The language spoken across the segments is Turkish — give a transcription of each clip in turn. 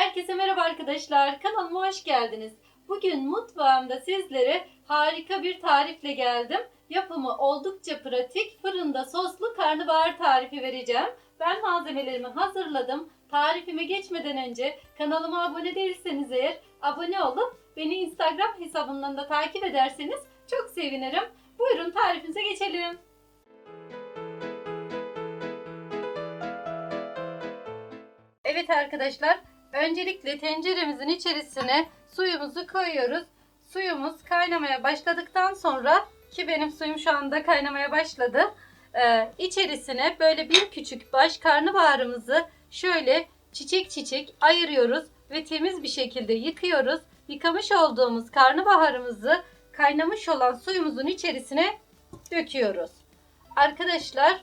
Herkese merhaba arkadaşlar. Kanalıma hoş geldiniz. Bugün mutfağımda sizlere harika bir tarifle geldim. Yapımı oldukça pratik fırında soslu karnabahar tarifi vereceğim. Ben malzemelerimi hazırladım. Tarifime geçmeden önce kanalıma abone değilseniz eğer abone olup beni Instagram hesabından da takip ederseniz çok sevinirim. Buyurun tarifimize geçelim. Evet arkadaşlar, öncelikle tenceremizin içerisine suyumuzu koyuyoruz. Suyumuz kaynamaya başladıktan sonra ki benim suyum şu anda kaynamaya başladı. Ee, içerisine böyle bir küçük baş karnabaharımızı şöyle çiçek çiçek ayırıyoruz ve temiz bir şekilde yıkıyoruz. Yıkamış olduğumuz karnabaharımızı kaynamış olan suyumuzun içerisine döküyoruz. Arkadaşlar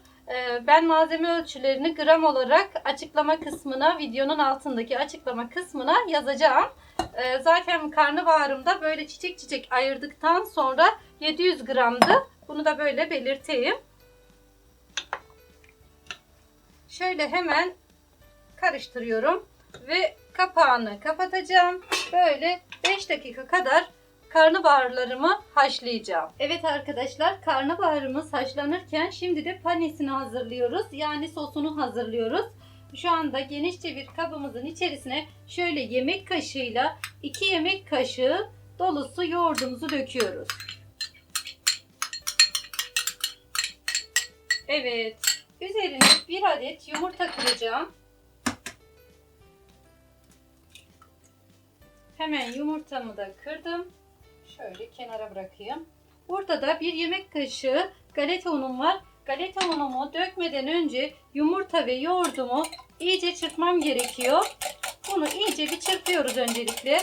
ben malzeme ölçülerini gram olarak açıklama kısmına, videonun altındaki açıklama kısmına yazacağım. Ee, zaten karnabaharımda böyle çiçek çiçek ayırdıktan sonra 700 gramdı. Bunu da böyle belirteyim. Şöyle hemen karıştırıyorum ve kapağını kapatacağım. Böyle 5 dakika kadar karnabaharlarımı haşlayacağım. Evet arkadaşlar karnabaharımız haşlanırken şimdi de panesini hazırlıyoruz. Yani sosunu hazırlıyoruz. Şu anda genişçe bir kabımızın içerisine şöyle yemek kaşığıyla 2 yemek kaşığı dolusu yoğurdumuzu döküyoruz. Evet. Üzerine bir adet yumurta kıracağım. Hemen yumurtamı da kırdım. Şöyle kenara bırakayım. Burada da bir yemek kaşığı galeta unum var. Galeta unumu dökmeden önce yumurta ve yoğurdumu iyice çırpmam gerekiyor. Bunu iyice bir çırpıyoruz öncelikle.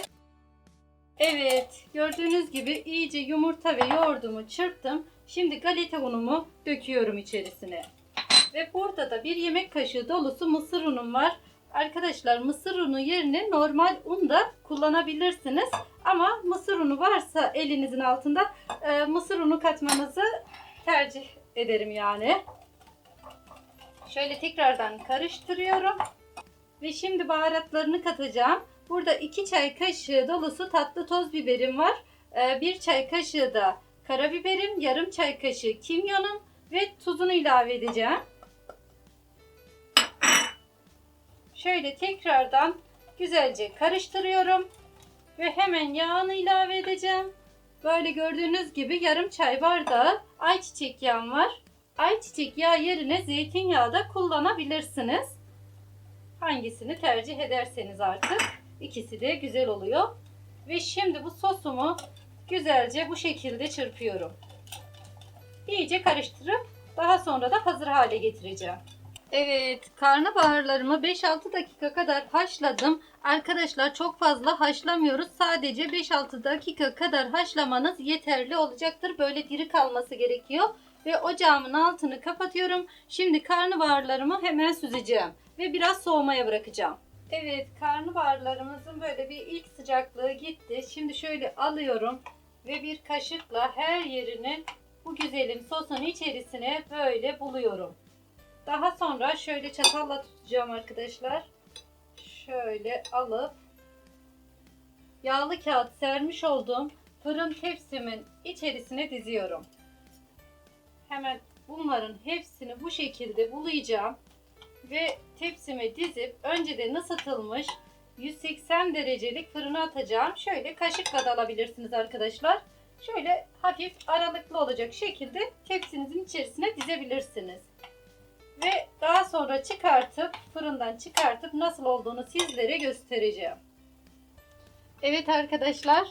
Evet, gördüğünüz gibi iyice yumurta ve yoğurdumu çırptım. Şimdi galeta unumu döküyorum içerisine. Ve burada da bir yemek kaşığı dolusu mısır unum var. Arkadaşlar mısır unu yerine normal un da kullanabilirsiniz. Ama mısır unu varsa elinizin altında e, mısır unu katmanızı tercih ederim yani. Şöyle tekrardan karıştırıyorum. Ve şimdi baharatlarını katacağım. Burada 2 çay kaşığı dolusu tatlı toz biberim var. 1 çay kaşığı da karabiberim, yarım çay kaşığı kimyonum ve tuzunu ilave edeceğim. Şöyle tekrardan güzelce karıştırıyorum. Ve hemen yağını ilave edeceğim. Böyle gördüğünüz gibi yarım çay bardağı ayçiçek yağım var. Ayçiçek yağı yerine zeytinyağı da kullanabilirsiniz. Hangisini tercih ederseniz artık. İkisi de güzel oluyor. Ve şimdi bu sosumu güzelce bu şekilde çırpıyorum. İyice karıştırıp daha sonra da hazır hale getireceğim. Evet, karnabaharlarımı 5-6 dakika kadar haşladım. Arkadaşlar çok fazla haşlamıyoruz. Sadece 5-6 dakika kadar haşlamanız yeterli olacaktır. Böyle diri kalması gerekiyor. Ve ocağımın altını kapatıyorum. Şimdi karnabaharlarımı hemen süzeceğim. Ve biraz soğumaya bırakacağım. Evet, karnabaharlarımızın böyle bir ilk sıcaklığı gitti. Şimdi şöyle alıyorum. Ve bir kaşıkla her yerini bu güzelim sosun içerisine böyle buluyorum. Daha sonra şöyle çatalla tutacağım arkadaşlar. Şöyle alıp yağlı kağıt sermiş olduğum fırın tepsimin içerisine diziyorum. Hemen bunların hepsini bu şekilde bulayacağım. Ve tepsime dizip önceden ısıtılmış 180 derecelik fırına atacağım. Şöyle kaşıkla da alabilirsiniz arkadaşlar. Şöyle hafif aralıklı olacak şekilde tepsinizin içerisine dizebilirsiniz. Ve daha sonra çıkartıp fırından çıkartıp nasıl olduğunu sizlere göstereceğim. Evet arkadaşlar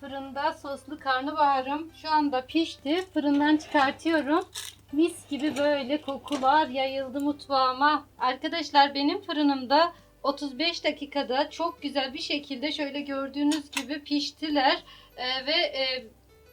fırında soslu karnabaharım şu anda pişti. Fırından çıkartıyorum. Mis gibi böyle kokular yayıldı mutfağıma. Arkadaşlar benim fırınımda 35 dakikada çok güzel bir şekilde şöyle gördüğünüz gibi piştiler. Ee, ve e,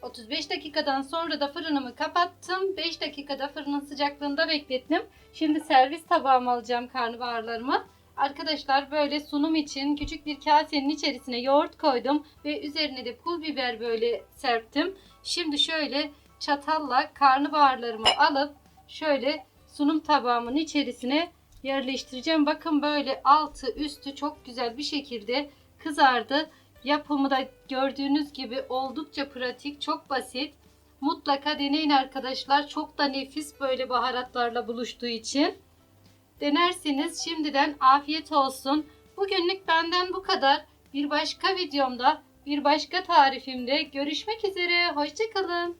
35 dakikadan sonra da fırınımı kapattım. 5 dakikada fırının sıcaklığında beklettim. Şimdi servis tabağıma alacağım karnabaharlarımı. Arkadaşlar böyle sunum için küçük bir kasenin içerisine yoğurt koydum ve üzerine de pul biber böyle serptim. Şimdi şöyle çatalla karnabaharlarımı alıp şöyle sunum tabağımın içerisine yerleştireceğim. Bakın böyle altı üstü çok güzel bir şekilde kızardı. Yapımı da gördüğünüz gibi oldukça pratik, çok basit. Mutlaka deneyin arkadaşlar. Çok da nefis böyle baharatlarla buluştuğu için. Denerseniz şimdiden afiyet olsun. Bugünlük benden bu kadar. Bir başka videomda, bir başka tarifimde görüşmek üzere. Hoşçakalın.